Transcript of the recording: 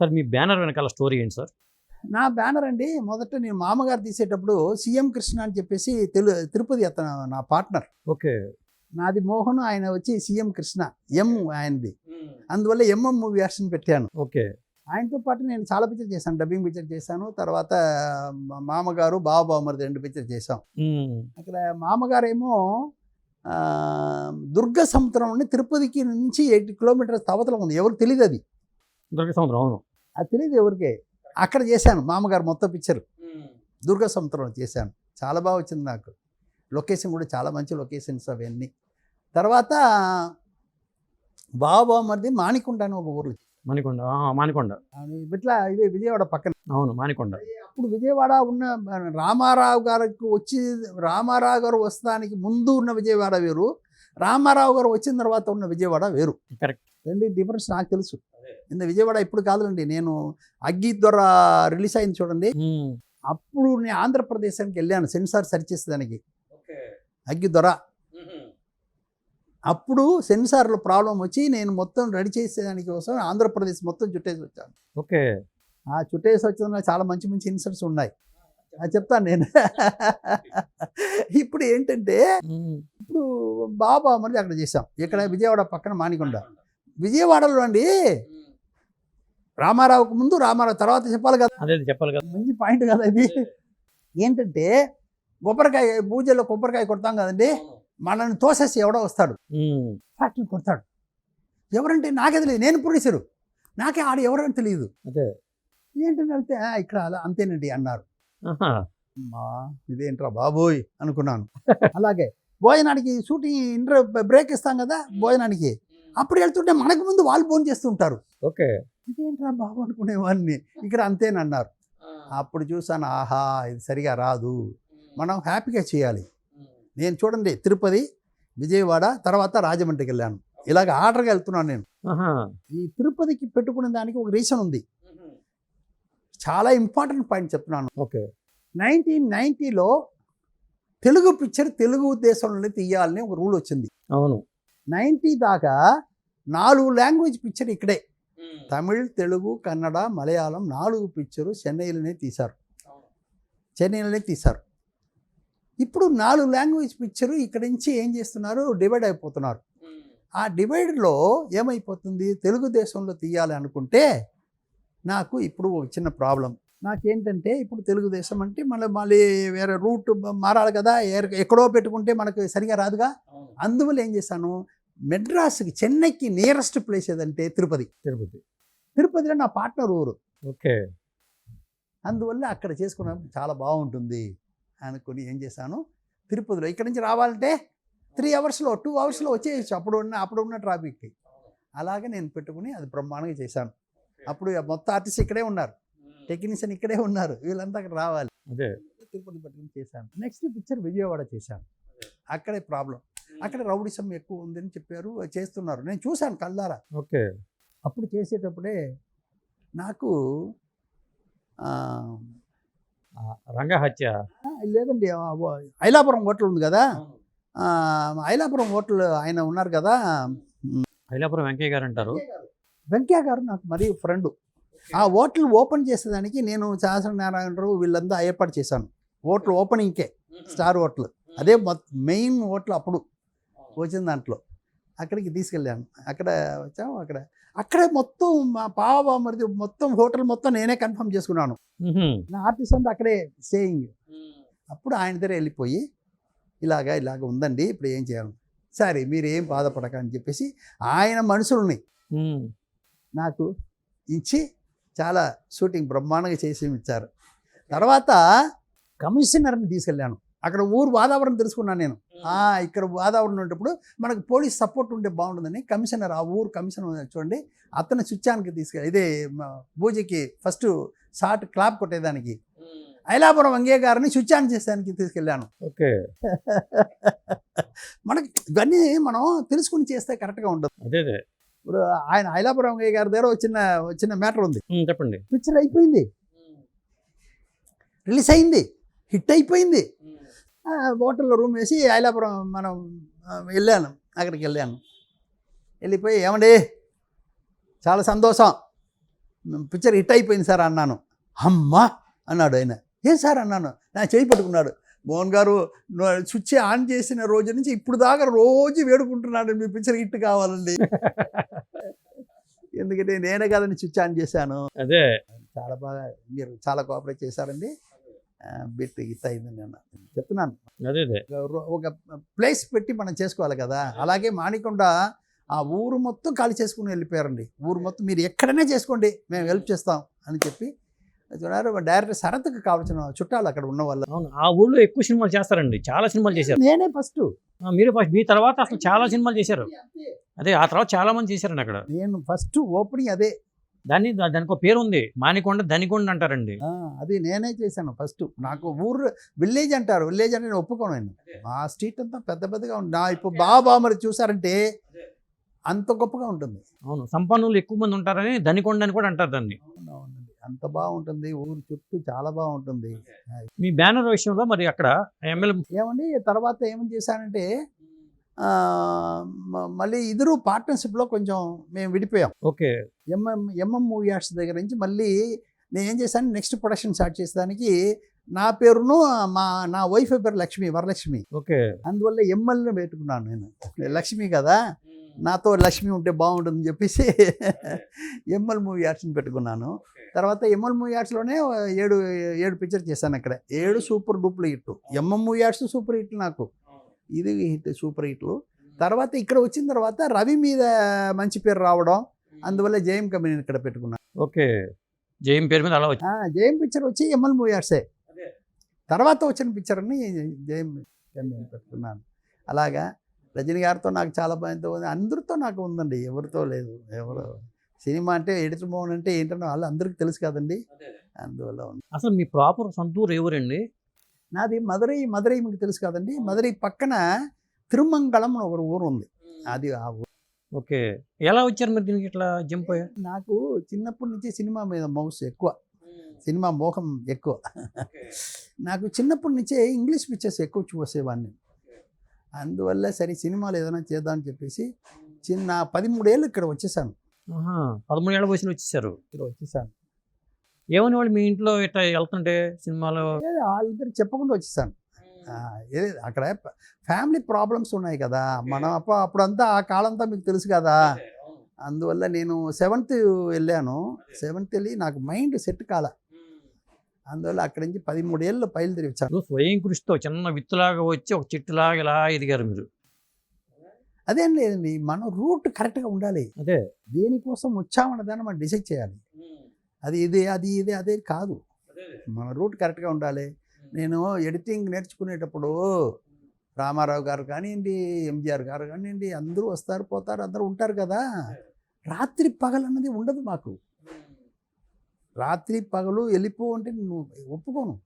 Sir మీ banner వెనకాల story ఏంటి సార్? నా బ్యానర్ అండి మొదట నేను మామగారు తీసేటప్పుడు సీఎం కృష్ణ అని చెప్పేసి తెలు తిరుపతి అతను నా పార్ట్నర్. ఓకే. నాది మోహన్ ఆయన వచ్చి సీఎం కృష్ణ ఎం ఆయనది. అందువల్ల ఎంఎం మూవీ వెర్షన్ పెట్టాను. ఓకే. ఆయనతో పాటు నేను చాలా పిక్చర్ చేశాను డబ్బింగ్ పిక్చర్ చేశాను తర్వాత మామగారు బావ బావమరిది రెండు పిక్చర్ చేశాం. అక్కడ మామగారేమో ఆ, దుర్గ సముద్రం నుండి తిరుపతికి నుంచి ఎయిటీ కిలోమీటర్స్ అవతల ఉంది ఎవరికి తెలియదు అది దుర్గ సముద్రం అవును. అది తెలియదు ఎవరికి. అక్కడ చేశాను మామగారు మొత్తం పిక్చర్ దుర్గ సముద్రంలో చేశాను. చాలా బాగా వచ్చింది నాకు. లొకేషన్ కూడా చాలా మంచి లొకేషన్స్ అవన్నీ. తర్వాత బావ బావమరిది మాణికొండ అని ఒక ఊర్లో. మానికొండ అది ఇట్లా ఇదే విజయవాడ పక్కన. అవును మానికొండ అప్పుడు విజయవాడ ఉన్న రామారావు గారికి వచ్చి రామారావు గారు వస్తానికి ముందు ఉన్న విజయవాడ వేరు. రామారావు గారు వచ్చిన తర్వాత ఉన్న విజయవాడ వేరు. Correct. రెండు డిఫరెన్స్ నాకు తెలుసు. ఇంత విజయవాడ ఇప్పుడు కాదులండి నేను అగ్గి దొర రిలీజ్ అయింది చూడండి. అప్పుడు నేను ఆంధ్రప్రదేశానికి వెళ్ళాను సెన్సార్ సరి చేసేదానికి అగ్గి దొర. అప్పుడు సెన్సార్లో ప్రాబ్లం వచ్చి నేను మొత్తం రెడీ చేసేదానికి కోసం ఆంధ్రప్రదేశ్ మొత్తం చుట్టేసి వచ్చాను. ఓకే. ఆ చుట్టేసి వచ్చిన చాలా మంచి మంచి ఇన్సిడెంట్స్ ఉన్నాయి. అది చెప్తాను నేను. ఇప్పుడు ఏంటంటే. ఇప్పుడు బాబా మరి అక్కడ చేసాం ఇక్కడ విజయవాడ పక్కన మానికొండ విజయవాడలో అండి రామారావుకు ముందు రామారావు తర్వాత చెప్పాలి కదా. అదే చెప్పాలి కదా. మంచి పాయింట్ కదా ఇది. ఏంటంటే కొబ్బరికాయ పూజలో కొబ్బరికాయ కొడతాం కదండి మనల్ని తోసేసి ఎవడో వస్తాడు. ఫ్యాక్టరీ కొడతాడు. ఎవరంటే నాకే తెలియదు నేను ప్రొడ్యూసరు నాకే ఆడు ఎవరని తెలియదు. అదే. ఏంటంటే వెళ్తే "ఆ, ఇక్కడ అలా అంతేనండి అన్నారు. అమ్మా ఇదేంట్రా బాబోయ్ అనుకున్నాను. అలాగే భోజనానికి షూటింగ్ ఇంటర్ బ్రేక్ ఇస్తాం కదా భోజనానికి. అప్పుడు వెళ్తుంటే మనకు ముందు వాళ్ళు ఫోన్ చేస్తుంటారు ఓకే. ఇదేంట్రా బాబు అనుకునేవాడిని. ఇక్కడ అంతేనన్నారు. అప్పుడు చూసాను ఆహా ఇది సరిగా రాదు. మనం హ్యాపీగా చేయాలి. నేను చూడండి తిరుపతి విజయవాడ తర్వాత రాజమండ్రికి వెళ్ళాను. ఇలాగ ఆర్డర్గా వెళ్తున్నాను నేను. ఆహా. ఈ తిరుపతికి పెట్టుకునే దానికి ఒక రీజన్ ఉంది. చాలా ఇంపార్టెంట్ పాయింట్ చెప్తున్నాను. ఓకే. నైన్టీన్ నైంటీలో తెలుగు పిక్చర్ తెలుగు దేశంలోనే తీయాలని ఒక రూల్ వచ్చింది. అవును. నైంటీ దాకా నాలుగు లాంగ్వేజ్ పిక్చర్ ఇక్కడే. తమిళ్ తెలుగు కన్నడ మలయాళం నాలుగు పిక్చరు చెన్నైలోనే తీశారు. చెన్నైలోనే తీశారు. ఇప్పుడు నాలుగు లాంగ్వేజ్ పిక్చరు ఇక్కడ నుంచి ఏం చేస్తున్నారు? డివైడ్ అయిపోతున్నారు. ఆ డివైడ్లో ఏమైపోతుంది? తెలుగుదేశంలో తీయాలి అనుకుంటే నాకు ఇప్పుడు ఒక చిన్న ప్రాబ్లం నాకేంటంటే ఇప్పుడు తెలుగుదేశం అంటే మళ్ళీ మళ్ళీ వేరే రూట్ మారాలి కదా? ఎక్కడో పెట్టుకుంటే మనకు సరిగా రాదుగా? అందువల్ల ఏం చేశాను? మెడ్రాస్కి చెన్నైకి నియరెస్ట్ ప్లేస్ ఏదంటే తిరుపతి. తిరుపతి. తిరుపతిలో నా పార్ట్నర్ ఊరు. ఓకే. అందువల్ల అక్కడ చేసుకున్నాం చాలా బాగుంటుంది అనుకుని ఏం చేశాను తిరుపతిలో ఇక్కడ నుంచి రావాలంటే త్రీ అవర్స్లో టూ అవర్స్లో వచ్చేయచ్చు. అప్పుడు ఉన్న అప్పుడు ఉన్న ట్రాఫిక్కి. అలాగే నేను పెట్టుకుని అది బ్రహ్మాండంగా చేశాను. అప్పుడు మొత్తం ఆర్టిస్ట్ ఇక్కడే ఉన్నారు. టెక్నీషియన్ ఇక్కడే ఉన్నారు. వీళ్ళంతా అక్కడ రావాలి. అదే. తిరుపతి పట్టుకుని చేశాను. నెక్స్ట్ పిక్చర్ విజయవాడ చేశాను. అక్కడే ప్రాబ్లం. అక్కడ రౌడిసం ఎక్కువ ఉందని చెప్పారు చేస్తున్నారు. నేను చూశాను కళ్ళారా. ఓకే. అప్పుడు చేసేటప్పుడే నాకు రంగహత్య. లేదండి ఐలాపురం హోటల్ ఉంది కదా. ఐలాపురం హోటల్ ఆయన ఉన్నారు కదా. ఐలాపురం వెంకయ్య గారు అంటారు. వెంకయ్య గారు. నాకు మరీ ఫ్రెండ్. ఆ హోటల్ ఓపెన్ చేసేదానికి నేను సహస్రనారాయణరావు వీళ్ళంతా ఏర్పాటు చేశాను. హోటల్ ఓపెనింగ్కే స్టార్ హోటల్. అదే మెయిన్ హోటల్ అప్పుడు. వచ్చిన దాంట్లో. అక్కడికి తీసుకెళ్ళాను. అక్కడ వచ్చాము అక్కడ. అక్కడే మొత్తం మా పావ మరి మొత్తం హోటల్ మొత్తం నేనే కన్ఫర్మ్ చేసుకున్నాను. నా ఆర్టిస్ట్ అంతా అక్కడే స్టేయింగ్. అప్పుడు ఆయన దగ్గర వెళ్ళిపోయి ఇలాగా ఇలాగ ఉందండి ఇప్పుడు ఏం చేయాలి? సరే మీరు ఏం బాధపడక అని చెప్పేసి ఆయన మనుషుల్ని. నాకు ఇచ్చి చాలా షూటింగ్ బ్రహ్మాండంగా చేసి ఇచ్చారు. తర్వాత కమిషనర్ని తీసుకెళ్ళాను. అక్కడ ఊరు వాతావరణం తెలుసుకున్నాను నేను. ఆ, ఇక్కడ వాతావరణం ఉన్నప్పుడు మనకు పోలీస్ సపోర్ట్ ఉంటే బాగుంటుందని కమిషనర్ ఆ ఊరు కమిషనర్ చూడండి. అతను స్విచ్చానికి తీసుకెళ్ళి ఇదే మా పూజకి ఫస్ట్ షార్ట్ క్లాప్ కొట్టేదానికి. ఐలాపురం వంగే గారిని స్విచ్ ఆన్ చేసేదానికి తీసుకెళ్ళాను. ఓకే. మనకి ఇవన్నీ మనం తెలుసుకుని చేస్తే కరెక్ట్గా ఉండదు. అదే అదే. ఇప్పుడు ఆయన ఐలాపురం వంగయ్య గారి దగ్గర ఒక చిన్న ఒక చిన్న మ్యాటర్ ఉంది. చెప్పండి. పిక్చర్ అయిపోయింది. రిలీజ్ అయింది. హిట్ అయిపోయింది. హోటల్లో రూమ్ వేసి ఐలాపురం మనం వెళ్ళాను అక్కడికి వెళ్ళాను. వెళ్ళిపోయి ఏమండి? చాలా సంతోషం. పిక్చర్ హిట్ అయిపోయింది సార్ అన్నాను. అమ్మా! అన్నాడు ఆయన. ఏం సార్ అన్నాను? నా చేయి పట్టుకున్నాడు. మోహన్ గారు స్విచ్ ఆన్ చేసిన రోజు నుంచి ఇప్పుడు దాకా రోజు వేడుకుంటున్నాడు మీ పిక్చర్ హిట్ కావాలండి. ఎందుకంటే నేనే కదండి స్విచ్ ఆన్ చేశాను. అదే. చాలా బాగా మీరు చాలా కోఆపరేట్ చేశారండి. బిట్ అయింది నేను చెప్తున్నాను ఒక- ప్లేస్ పెట్టి మనం చేసుకోవాలి కదా. అలాగే మాణికొండ ఆ ఊరు మొత్తం ఖాళీ చేసుకుని వెళ్ళిపోయారండి. ఊరు మొత్తం మీరు ఎక్కడైనా చేసుకోండి మేము హెల్ప్ చేస్తాం అని చెప్పి చూడారు. డైరెక్టర్ శరత్కి కావాల్సిన చుట్టాలు అక్కడ ఉన్న వాళ్ళు అవును. ఆ ఊళ్ళో ఎక్కువ సినిమాలు చేస్తారండి. చాలా సినిమాలు చేశారు. నేనే ఫస్ట్. మీరే ఫస్ట్. మీ తర్వాత అసలు చాలా సినిమాలు చేశారు. అదే ఆ తర్వాత చాలా మంది చేశారండి అక్కడ. నేను ఫస్ట్ ఓపెనింగ్ అదే దాన్ని దానికి ఒక పేరు ఉంది మానికొండ దనికొండ అంటారండి. అది నేనే చేశాను ఫస్ట్. నాకు ఊరు విలేజ్ అంటారు. విలేజ్ అంటే నేను ఒప్పుకోను నేను మా స్ట్రీట్ అంతా పెద్ద పెద్దగా ఉంది నా ఇప్పుడు బాబా మరి చూసారంటే అంత గొప్పగా ఉంటుంది. అవును. సంపన్నులు ఎక్కువ మంది ఉంటారని దనికొండ అని కూడా అంటారు దాన్ని. అంత బాగుంటుంది. ఊరు చుట్టూ చాలా బాగుంటుంది. మీ బ్యానర్ విషయంలో మరి అక్కడ ఎమ్మెల్యే ఏమండి? తర్వాత ఏమని చేశానంటే మళ్ళీ ఇద్దరు పార్ట్నర్షిప్లో కొంచెం మేము విడిపోయాం. Okay. MM MM movie arts దగ్గర నుంచి మళ్ళీ నేను ఏం చేశాను నెక్స్ట్ ప్రొడక్షన్ స్టార్ట్ చేసేదానికి నా పేరును మా నా వైఫ్ పేరు లక్ష్మి వరలక్ష్మి. ఓకే. అందువల్ల ఎంఎల్ని పెట్టుకున్నాను నేను. లక్ష్మి కదా నాతో లక్ష్మి ఉంటే బాగుంటుందని చెప్పేసి ఎంఎల్ మూవీ ఆర్ట్స్ని పెట్టుకున్నాను. తర్వాత ఎంఎల్ మూవీ ఆర్ట్స్లోనే ఏడు ఏడు పిక్చర్ చేశాను అక్కడ. ఏడు super డూప్లు hit MM movie arts super hit నాకు. ఇది హిట్ సూపర్ హిట్లు. తర్వాత ఇక్కడ వచ్చిన తర్వాత రవి మీద మంచి పేరు రావడం అందువల్ల జేఎం కంపెనీని ఇక్కడ పెట్టుకున్నాను ఓకే. జయం పేరు మీద అలా జేఎం పిక్చర్ వచ్చి ఎంఎల్ మూవీ ఆర్ట్సే తర్వాత వచ్చిన పిక్చర్ని జేఎం కంపెనీ పెట్టుకున్నాను. అలాగా రజనీ గారితో నాకు చాలా బాగా ఉంది. అందరితో నాకు ఉందండి ఎవరితో లేదు. ఎవరు సినిమా అంటే ఎడిటర్ మోహన్ అంటే ఏంటంటే వాళ్ళు అందరికీ తెలుసు కదండి. అందువల్ల ఉంది. అసలు మీ ప్రాపర్ సొంతూరు ఎవరండి? నాది మదురై మదురై మీకు తెలుసు కదండి. మదురై పక్కన తిరుమంగళం అని ఒక ఊరు ఉంది. అది ఆ ఊరు. ఓకే. ఎలా వచ్చారు మీరు దీనికి ఇట్లా జంప్ అయ్యా? నాకు చిన్నప్పటి నుంచి సినిమా మీద మౌస్ ఎక్కువ. సినిమా మోహం ఎక్కువ. నాకు చిన్నప్పటి నుంచే ఇంగ్లీష్ పిక్చర్స్ ఎక్కువ చూసేవాడిని. అందువల్ల సరే సినిమాలు ఏదైనా చేద్దామని చెప్పేసి చిన్న పదిమూడేళ్ళు ఇక్కడ వచ్చేసాను. ఆహా, పదమూడు ఏళ్ళ వయసులో వచ్చేసారు. ఇక్కడ వచ్చేసాను. ఏమని వాళ్ళు మీ ఇంట్లో ఇట్లా వెళ్తుంటే సినిమాలో? వాళ్ళిద్దరు చెప్పకుండా వచ్చేసాను. అక్కడ ఫ్యామిలీ ప్రాబ్లమ్స్ ఉన్నాయి కదా. మనం అప్ప అప్పుడంతా ఆ కాలంతా మీకు తెలుసు కదా. అందువల్ల నేను సెవెంత్ వెళ్ళాను. సెవెంత్ వెళ్ళి నాకు మైండ్ సెట్ కాల. అందువల్ల అక్కడి నుంచి పదిమూడేళ్ళు పైలు తిరిగిచ్చాను ఇప్పుడు స్వయం కృషితో చిన్న విత్తులాగా వచ్చి ఒక చెట్టులాగా ఇలా ఎదిగారు మీరు. అదేం లేదండి మన రూట్ కరెక్ట్గా ఉండాలి. అదే. దేనికోసం వచ్చామన్న దాన్ని మనం డిసైడ్ చేయాలి. అది ఇదే అది ఇదే అదే కాదు. మన రూట్ కరెక్ట్గా ఉండాలి. నేను ఎడిటింగ్ నేర్చుకునేటప్పుడు రామారావు గారు కానివ్వండి ఎంజిఆర్ గారు కానివ్వండి అందరూ వస్తారు పోతారు అందరూ ఉంటారు కదా. రాత్రి పగలు అన్నది ఉండదు మాకు. రాత్రి పగలు వెళ్ళిపో అంటే నేను ఒప్పుకోను.